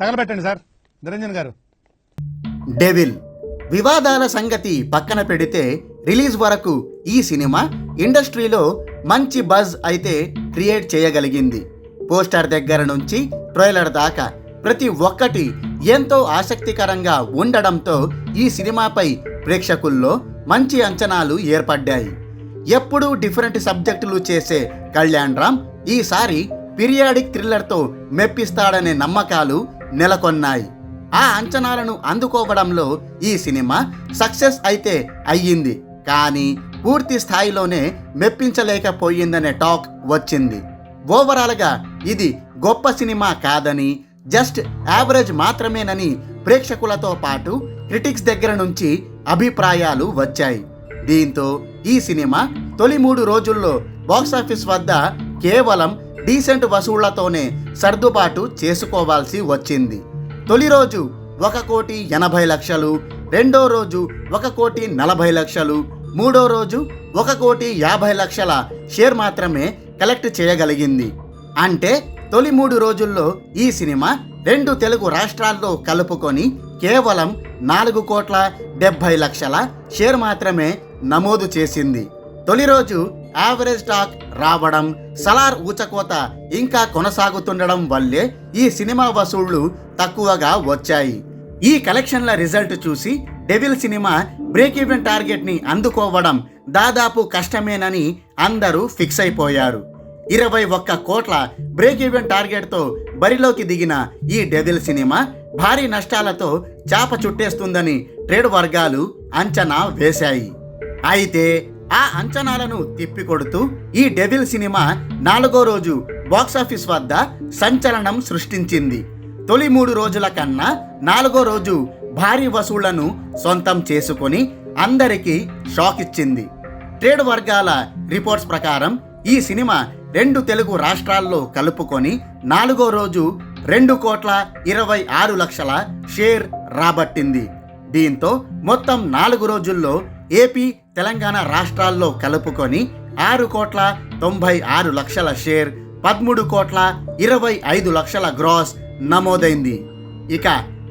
తగలబెట్టండి sir. Niranjan గారు. Devil. వివాదాల సంగతి పక్కన పెడితే రిలీజ్ వరకు ఈ సినిమా ఇండస్ట్రీలో మంచి బజ్ అయితే క్రియేట్ చేయగలిగింది. పోస్టర్ దగ్గర నుంచి ట్రైలర్ దాకా ప్రతి ఒక్కటి ఎంతో ఆసక్తికరంగా ఉండడంతో ఈ సినిమాపై ప్రేక్షకుల్లో మంచి అంచనాలు ఏర్పడ్డాయి. ఎప్పుడూ డిఫరెంట్ సబ్జెక్టులు చేసే కళ్యాణ్ రామ్ ఈసారి పీరియాడిక్ థ్రిల్లర్తో మెప్పిస్తాడనే నమ్మకాలు నెలకొన్నాయి. ఆ అంచనాలను అందుకోవడంలో ఈ సినిమా సక్సెస్ అయితే అయ్యింది. కానీ పూర్తి స్థాయిలోనే మెప్పించలేకపోయిందనే టాక్ వచ్చింది. ఓవరాల్గా ఇది గొప్ప సినిమా కాదని జస్ట్ యావరేజ్ మాత్రమేనని ప్రేక్షకులతో పాటు క్రిటిక్స్ దగ్గర నుంచి అభిప్రాయాలు వచ్చాయి. దీంతో ఈ సినిమా తొలి మూడు రోజుల్లో బాక్సాఫీస్ వద్ద కేవలం డీసెంట్ వసూళ్ళతోనే సర్దుబాటు చేసుకోవాల్సి వచ్చింది. తొలి రోజు ఒక కోటి ఎనభై లక్షలు రెండో రోజు ఒక కోటి నలభై లక్షలు మూడో రోజు ఒక కోటి యాభై లక్షల షేర్ మాత్రమే కలెక్ట్ చేయగలిగింది. అంటే తొలి మూడు రోజుల్లో ఈ సినిమా రెండు తెలుగు రాష్ట్రాల్లో కలుపుకొని కేవలం నాలుగు కోట్ల డెబ్భై లక్షల షేర్ మాత్రమే నమోదు చేసింది. తొలి రోజు యావరేజ్ టాక్ రావడం సలార్ ఊచకోత ఇంకా కొనసాగుతుండడం వల్లే ఈ సినిమా వసూళ్ళు తక్కువగా వచ్చాయి. ఈ కలెక్షన్ల రిజల్ట్ చూసి డెవిల్ సినిమా బ్రేక్ ఈవెన్ టార్గెట్ని అందుకోవడం దాదాపు కష్టమేనని అందరూ ఫిక్స్ అయిపోయారు. ఇరవై ఒక్క కోట్ల బ్రేక్ ఈవెన్ టార్గెట్తో బరిలోకి దిగిన ఈ డెవిల్ సినిమా భారీ నష్టాలతో చాప చుట్టేస్తుందని ట్రేడ్ వర్గాలు అంచనా వేశాయి. అయితే ఆ అంచనాలను తిప్పికొడుతూ ఈ డెవిల్ సినిమా నాలుగో రోజు బాక్సాఫీస్ వద్ద సంచలనం సృష్టించింది. తొలి మూడు రోజుల కన్నా నాలుగో రోజు భారీ వసూళ్ళను సొంతం చేసుకొని అందరికీ షాక్ ఇచ్చింది. ట్రేడ్ వర్గాల రిపోర్ట్స్ ప్రకారం ఈ సినిమా రెండు తెలుగు రాష్ట్రాల్లో కలుపుకొని నాలుగో రోజు రెండు కోట్ల ఇరవై ఆరు లక్షల షేర్ రాబట్టింది. దీంతో మొత్తం నాలుగు రోజుల్లో ఏపీ తెలంగాణ రాష్ట్రాల్లో కలుపుకొని ఆరు కోట్ల తొంభై ఆరు లక్షల షేర్ పదమూడు కోట్ల ఇరవై ఐదు లక్షల గ్రాస్ నమోదైంది. ఇక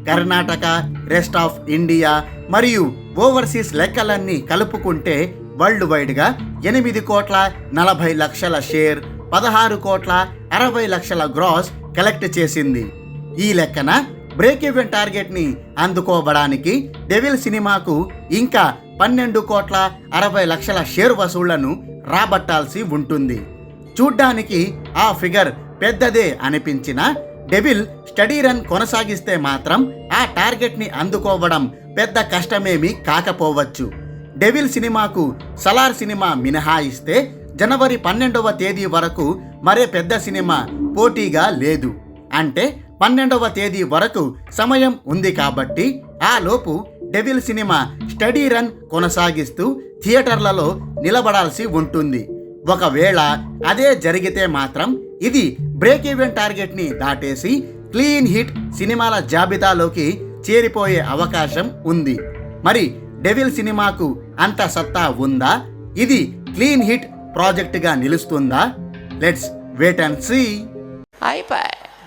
కర్ణాటక రెస్ట్ ఆఫ్ ఇండియా మరియు ఓవర్సీస్ లెక్కలన్నీ కలుపుకుంటే వరల్డ్ వైడ్గా ఎనిమిది కోట్ల నలభై లక్షల షేర్ పదహారు కోట్ల అరవై లక్షల గ్రాస్ కలెక్ట్ చేసింది. ఈ లెక్కన బ్రేక్ ఈవెన్ టార్గెట్ని అందుకోవడానికి డెవిల్ సినిమాకు ఇంకా పన్నెండు కోట్ల అరవై లక్షల షేర్ వసూళ్ళను రాబట్టాల్సి ఉంటుంది. చూడ్డానికి ఆ ఫిగర్ పెద్దదే అనిపించిన డెవిల్ స్టడీ రన్ కొనసాగిస్తే మాత్రం ఆ టార్గెట్ని అందుకోవడం పెద్ద కష్టమేమీ కాకపోవచ్చు. డెవిల్ సినిమాకు సలార్ సినిమా మినహాయిస్తే జనవరి పన్నెండవ తేదీ వరకు మరే పెద్ద సినిమా పోటీగా లేదు. అంటే పన్నెండవ తేదీ వరకు సమయం ఉంది కాబట్టి ఆ లోపు డెవిల్ సినిమా స్టడీ రన్ కొనసాగిస్తూ థియేటర్లలో నిలబడాల్సి ఉంటుంది. ఒకవేళ అదే జరిగితే మాత్రం ఇది బ్రేక్ ఈవెన్ టార్గెట్ని దాటేసి క్లీన్ హిట్ సినిమాల జాబితాలోకి చేరిపోయే అవకాశం ఉంది. మరి డెవిల్ సినిమాకు అంత సత్తా ఉందా? ఇది క్లీన్ హిట్ ప్రాజెక్టుగా నిలుస్తుందా? Let's wait and see. అయిపోయి